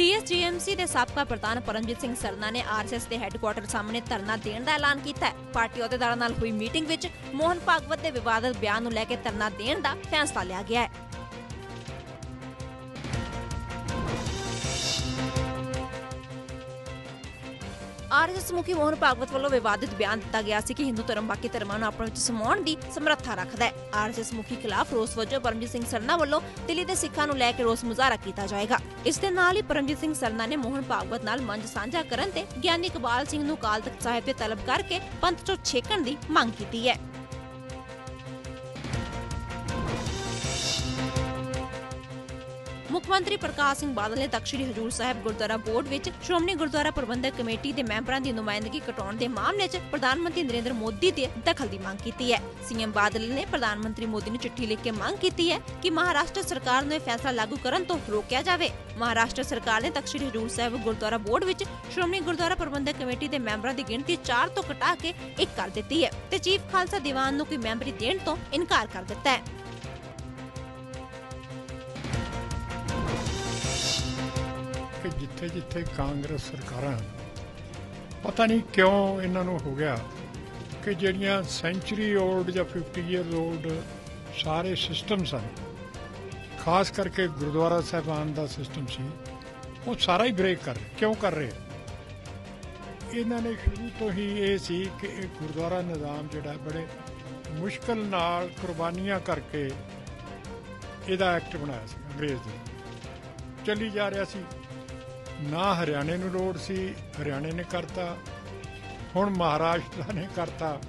ਟੀਐਸਜੀਐਮਸੀ ਦੇ ਸਾਬਕਾ ਪ੍ਰਧਾਨ ਪਰਮਜੀਤ ਸਿੰਘ ਸਰਨਾ ਨੇ ਆਰਐਸਐਸ ਦੇ ਹੈੱਡਕੁਆਰਟਰ ਸਾਹਮਣੇ ਧਰਨਾ ਦੇਣ ਦਾ ਐਲਾਨ ਕੀਤਾ ਹੈ। ਪਾਰਟੀ ਅਹੁਦੇਦਾਰਾਂ ਨਾਲ ਹੋਈ ਮੀਟਿੰਗ ਵਿੱਚ ਮੋਹਨ ਭਾਗਵਤ ਦੇ ਵਿਵਾਦਤ ਬਿਆਨ ਨੂੰ ਲੈ ਕੇ ਧਰਨਾ ਦੇਣ ਦਾ ਫੈਸਲਾ ਲਿਆ ਗਿਆ ਹੈ। ਆਰਐਸਐਸ ਮੁਖੀ ਮੋਹਨ ਭਾਗਵਤ ਵੱਲੋਂ ਵਿਵਾਦਿਤ ਬਿਆਨ ਦਿੱਤਾ ਗਿਆ ਸੀ ਕਿ ਹਿੰਦੂ ਧਰਮ ਬਾਕੀ ਧਰਮਾਂ ਨੂੰ ਆਪਣੇ ਵਿੱਚ ਸਮਾਉਣ ਦੀ ਸਮਰੱਥਾ ਰੱਖਦਾ ਹੈ। ਆਰਐਸਐਸ ਮੁਖੀ ਖਿਲਾਫ ਰੋਸ ਵਜੋਂ ਪਰਮਜੀਤ ਸਿੰਘ ਸਰਨਾ ਵੱਲੋਂ ਦਿੱਲੀ ਦੇ ਸਿੱਖਾਂ ਨੂੰ ਲੈ ਕੇ ਰੋਸ ਮੁਜ਼ਾਹਰਾ ਕੀਤਾ ਜਾਏਗਾ। ਇਸ ਦੇ ਨਾਲ ਹੀ ਪਰਮਜੀਤ ਸਿੰਘ ਸਰਨਾ ਨੇ ਮੋਹਨ ਭਾਗਵਤ ਨਾਲ ਮੰਚ ਸਾਂਝਾ ਕਰਨ ਤੇ ਗਿਆਨੀ ਇਕਬਾਲ ਸਿੰਘ ਨੂੰ ਅਕਾਲ ਤਖਤ ਸਾਹਿਬ ਤੇ ਤਲਬ ਕਰਕੇ ਪੰਥ ਚੋਂ ਛੇਕਣ ਦੀ ਮੰਗ ਕੀਤੀ ਹੈ। ਮੁੱਖ ਮੰਤਰੀ ਪ੍ਰਕਾਸ਼ ਸਿੰਘ ਬਾਦਲ ਨੇ ਤਖ਼ਤ ਹਜੂਰ ਸਾਹਿਬ ਗੁਰਦੁਆਰਾ ਬੋਰਡ ਵਿੱਚ ਸ਼੍ਰੋਮਣੀ ਗੁਰਦੁਆਰਾ ਪ੍ਰਬੰਧਕ ਕਮੇਟੀ ਦੇ ਮੈਂਬਰਾਂ ਦੀ ਨੁਮਾਇੰਦਗੀ ਕਟਾਉਣ ਦੇ ਮਾਮਲੇ 'ਚ ਪ੍ਰਧਾਨ ਮੰਤਰੀ ਨਰਿੰਦਰ ਮੋਦੀ ਦੇ ਦਖਲ ਦੀ ਮੰਗ ਕੀਤੀ ਹੈ। ਸੀਐਮ ਬਾਦਲ ਨੇ ਪ੍ਰਧਾਨ ਮੰਤਰੀ ਮੋਦੀ ਨੂੰ ਚਿੱਠੀ ਲਿਖ ਕੇ ਮੰਗ ਕੀਤੀ ਹੈ ਕਿ ਮਹਾਰਾਸ਼ਟਰ ਸਰਕਾਰ ਨੂੰ ਇਹ ਫੈਸਲਾ ਲਾਗੂ ਕਰਨ ਤੋਂ ਰੋਕਿਆ ਜਾਵੇ। ਮਹਾਰਾਸ਼ਟਰ ਸਰਕਾਰ ਨੇ ਤਖ਼ਤ ਹਜੂਰ ਸਾਹਿਬ ਗੁਰਦੁਆਰਾ ਬੋਰਡ ਵਿੱਚ ਸ਼੍ਰੋਮਣੀ ਗੁਰਦੁਆਰਾ ਪ੍ਰਬੰਧਕ ਕਮੇਟੀ ਦੇ ਮੈਂਬਰਾਂ ਦੀ ਗਿਣਤੀ 4 ਤੋਂ ਘਟਾ ਕੇ 1 ਕਰ ਦਿੱਤੀ ਹੈ ਤੇ ਚੀਫ ਖਾਲਸਾ ਦੀਵਾਨ ਨੂੰ ਕੋਈ ਮੈਂਬਰੀ ਦੇਣ ਤੋਂ ਇਨਕਾਰ ਕਰ ਦਿੱਤਾ ਹੈ। ਕਿ ਜਿੱਥੇ ਜਿੱਥੇ ਕਾਂਗਰਸ ਸਰਕਾਰਾਂ, ਪਤਾ ਨਹੀਂ ਕਿਉਂ ਇਹਨਾਂ ਨੂੰ ਹੋ ਗਿਆ ਕਿ ਜਿਹੜੀਆਂ ਸੈਂਚਰੀ 올ਡ ਜਾਂ 50 ਇਅਰ 올ਡ ਸਾਰੇ ਸਿਸਟਮ ਸਨ ਖਾਸ ਕਰਕੇ ਗੁਰਦੁਆਰਾ ਸਾਹਿਬਾਨ ਦਾ ਸਿਸਟਮ ਸੀ, ਉਹ ਸਾਰਾ ਹੀ ਬ੍ਰੇਕ ਕਰ ਕਿਉਂ ਕਰ ਰਹੇ? ਇਹਨਾਂ ਨੇ ਸ਼ੁਰੂ ਤੋਂ ਹੀ ਇਹ ਸੀ ਕਿ ਇਹ ਗੁਰਦੁਆਰਾ ਨਿਜ਼ਾਮ ਜਿਹੜਾ ਬੜੇ ਮੁਸ਼ਕਲ ਨਾਲ ਕੁਰਬਾਨੀਆਂ ਕਰਕੇ ਇਹਦਾ ਐਕਟ ਬਣਾਇਆ ਸੀ, ਅੰਗਰੇਜ਼ ਦੇ। ਚੱਲੀ ਜਾ ਰਿਹਾ ਸੀ। ਨਾ ਹਰਿਆਣੇ ਨੂੰ ਲੋੜ ਸੀ ਹਰਿਆਣੇ ਨੇ ਕਰਤਾ ਹੁਣ ਮਹਾਰਾਸ਼ਟਰ ਨੇ ਕਰਤਾ।